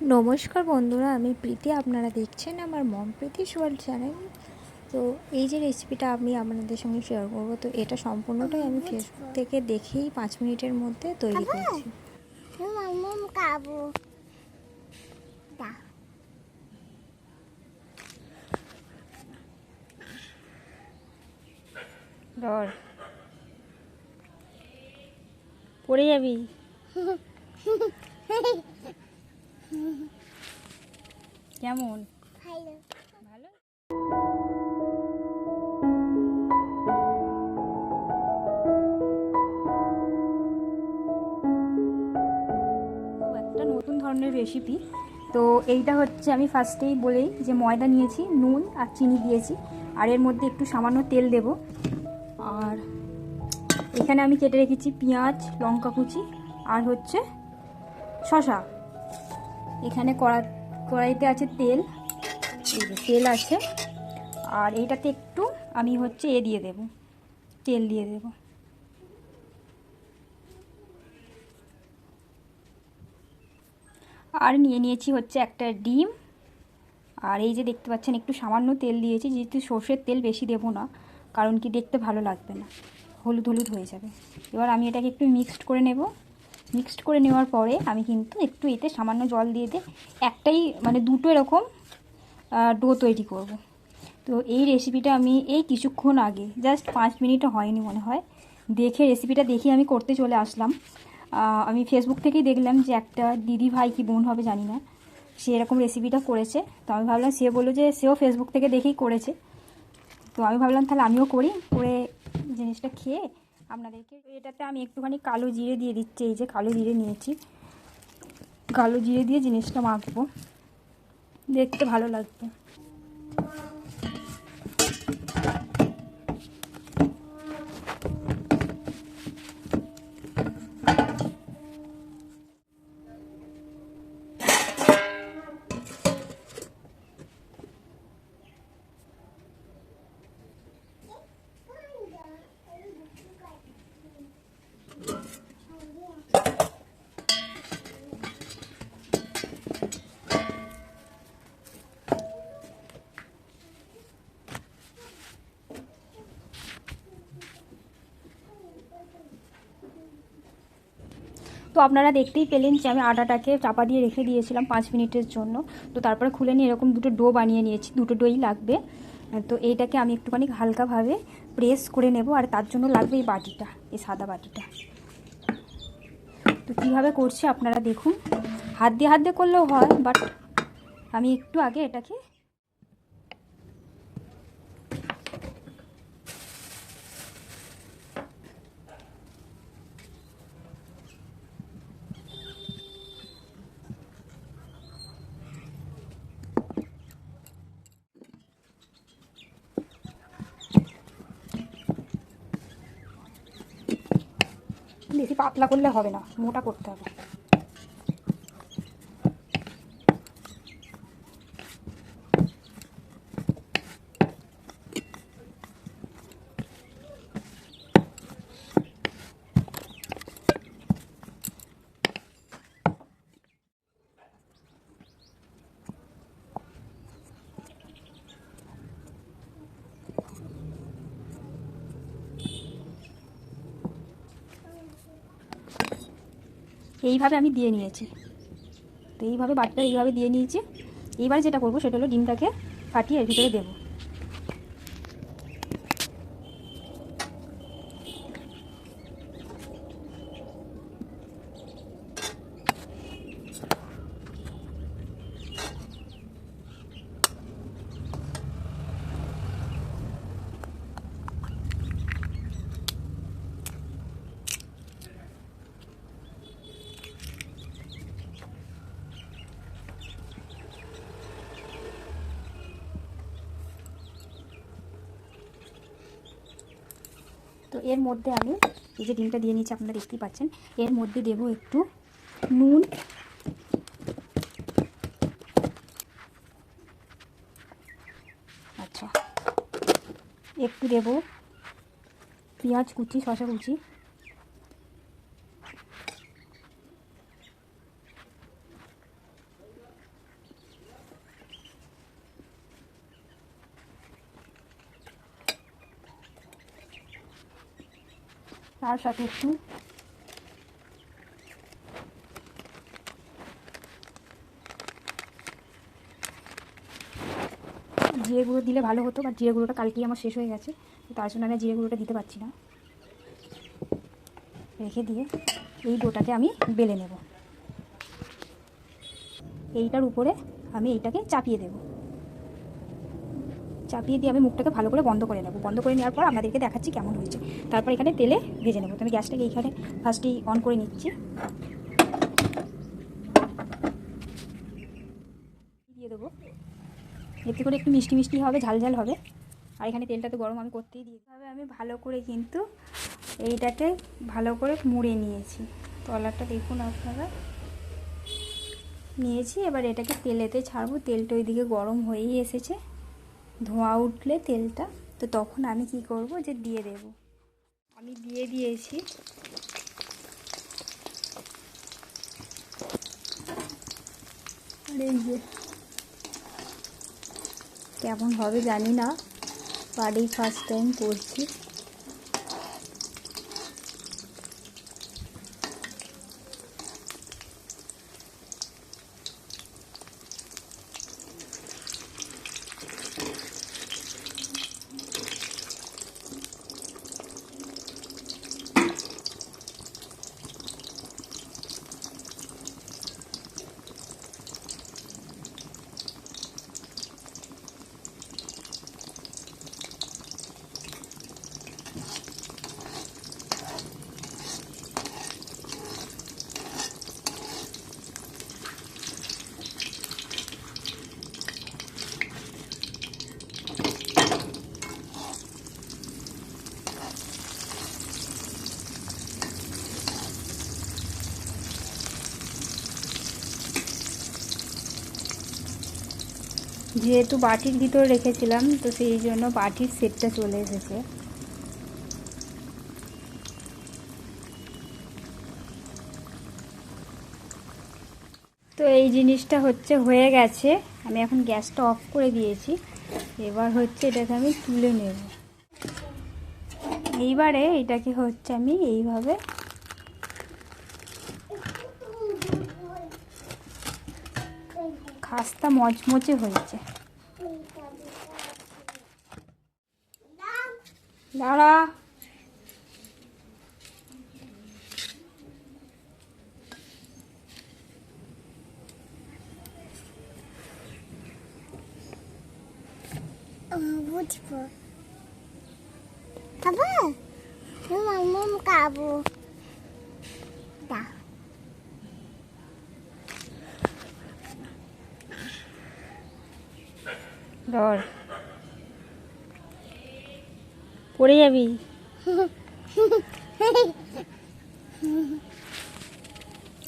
নমস্কার বন্ধুরা আমি প্রীতি। আপনারা দেখছেন আমার মম প্রীতি ওয়ার্ল্ড চ্যানেল। তো এই যে রেসিপিটা আমি আপনাদের সঙ্গে শেয়ার করব তো এটা সম্পূর্ণটাই আমি ফেসবুক থেকে দেখেই পাঁচ মিনিটের মধ্যে তৈরি করেছি। পড়ে যাবি। কেমন? ভালো। ভালো? একটা নতুন ধরনের রেসিপি তো এইটা হচ্ছে আমি ফার্স্টেই বলেই যে ময়দা নিয়েছি নুন আর চিনি দিয়েছি। আর এর মধ্যে একটু সামান্য তেল দেব। আর এখানে আমি কেটে রেখেছি পেঁয়াজ লঙ্কা কুচি আর হচ্ছে শশা এখানে কড়া কড়াইতে আছে তেল তেল আছে, আর এইটাতে একটু আমি হচ্ছে এ দিয়ে দেব, তেল দিয়ে দেব। আর নিয়ে নিয়েছি হচ্ছে একটা ডিম, আর এই যে দেখতে পাচ্ছেন একটু সামান্য তেল দিয়েছি, যেহেতু সর্ষের তেল বেশি দেবো না, কারণ কি দেখতে ভালো লাগবে না, হলুদ হলুদ হয়ে যাবে। এবার আমি এটাকে একটু মিক্সড করে নেব। মিক্সড করে নেওয়ার পরে আমি কিন্তু একটু এতে সামান্য জল দিয়ে দিয়ে একটাই মানে দুটো এরকম ডো তৈরি করব। তো এই রেসিপিটা আমি এই কিছুক্ষণ আগে জাস্ট পাঁচ মিনিট হয়নি মনে হয়, দেখে রেসিপিটা দেখে আমি করতে চলে আসলাম। আমি ফেসবুক থেকেই দেখলাম যে একটা দিদি ভাই কি বোন হবে জানি না, সে এরকম রেসিপিটা করেছে। তো আমি ভাবলাম সে বলল যে সেও ফেসবুক থেকে দেখেই করেছে। তো আমি ভাবলাম তাহলে আমিও করি, করে জিনিসটা খেয়ে আপনাদেরকে, এটাতে আমি একটুখানি কালো জিরে দিয়ে দিচ্ছি, এই যে কালো জিরে নিয়েছি। কালো জিরে দিয়ে জিনিসটা মাখবো। দেখতে ভালো লাগবে। তো আপনারা দেখতেই পেলেন যে আমি আটাটাকে চাপা দিয়ে রেখে দিয়েছিলাম পাঁচ মিনিটের জন্য। তো তারপরে খুলে নিয়ে এরকম দুটো ডো বানিয়ে নিয়েছি, দুটো ডোই লাগবে। তো এইটাকে আমি একটুখানি হালকাভাবে প্রেস করে নেব আর তার জন্য লাগবে এই বাটিটা, এই সাদা বাটিটা। তো কীভাবে করছি আপনারা দেখুন। হাত দিয়ে হাত দিয়ে করলেও হয়, বাট আমি একটু আগে এটাকে বেশি পাতলা করলে হবে না মোটা করতে হবে। এইভাবে আমি দিয়ে নিয়েছি। তো এইভাবে বাটিটা এইভাবে দিয়ে নিয়েছি। এইবার যেটা করব সেটা হলো ডিমটাকে ফাটিয়ে এর ভিতরে দেবো। তো এর মধ্যে আমি এই যে ডিমটা দিয়ে নিয়েছি, আপনারা দেখতেই পাচ্ছেন। এর মধ্যে দেব একটু নুন। আচ্ছা। একটু দেব পেঁয়াজ কুচি শশা কুচি। তার সাথে একটু। জিরে গুঁড়ো দিলে ভালো হতো বা জিরে গুঁড়োটা কালকেই আমার শেষ হয়ে গেছে তার জন্য আমি জিরে গুঁড়োটা দিতে পারছি না। রেখে দিয়ে এই ডোটাকে আমি বেলে নেব। এইটার উপরে আমি এইটাকে চাপিয়ে দেব। চাপিয়ে দিয়ে আমি মুখটাকে ভালো করে বন্ধ করে নেব। বন্ধ করে নেওয়ার পর আপনাদেরকে দেখাচ্ছি কেমন হয়েছে। তারপর এখানে তেলে ভেজে নেব। তো আমি গ্যাসটাকে এইখানে ফার্স্টেই অন করে নিচ্ছি। দিয়ে দেবো। এতে করে একটু মিষ্টি মিষ্টি হবে, ঝাল ঝাল হবে। আর এখানে তেলটা তো গরম আমি করতেই দিই তবে আমি ভালো করে কিন্তু এইটাকে ভালো করে মুড়ে নিয়েছি। তলাটা দেখুন আপনারা। নিয়েছি, এবার এটাকে তেলেতে ছাড়বো। তেলটা ওইদিকে গরম হয়েই এসেছে। ধোঁয়া উঠলে তেলটা, তো তখন আমি কি করব যে দিয়ে দেব। আমি দিয়ে দিয়েছি। কেমন হবে জানি না বাড়ি ফার্স্ট টাইম করছি। যেহেতু বাটির ভিতর রেখেছিলাম, তো সেই জন্য বাটির সেটটা চলে এসেছে। তো এই জিনিসটা হচ্ছে হয়ে গেছে। আমি এখন গ্যাসটা অফ করে দিয়েছি। এবার হচ্ছে এটাকে আমি তুলে নেব। এইবারে এটাকে হচ্ছে আমি এইভাবে খাস্তা মচমচে হয়েছে দাঁড়া বুঝবো বাবা তোমার মম ধর। পড়ে যাবি।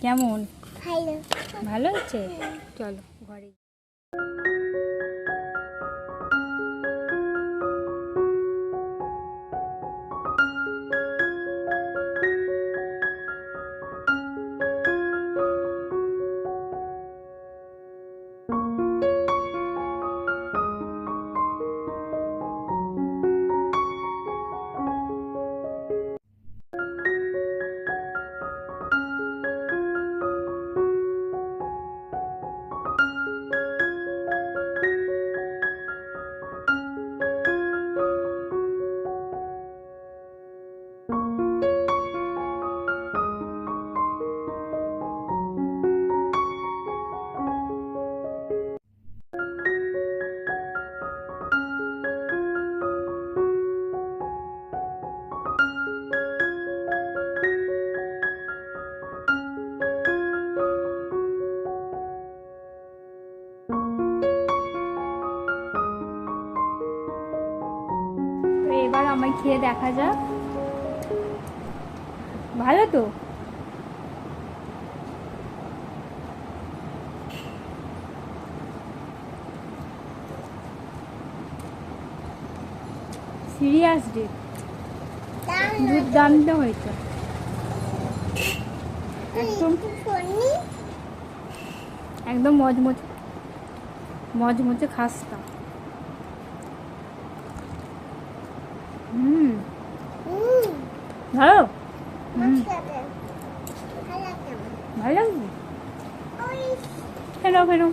কেমন? ভালো। ভালো হচ্ছে? চলো ঘরে। দেখা যাক। ভালো তো? সিরিয়াস ডে দুর্দান্ত হয়েছে। একদম। একদম মজমজ মজমজে খাস্তা। হুম। ভালো? ভালো লাগবে ফেরো ফেরো।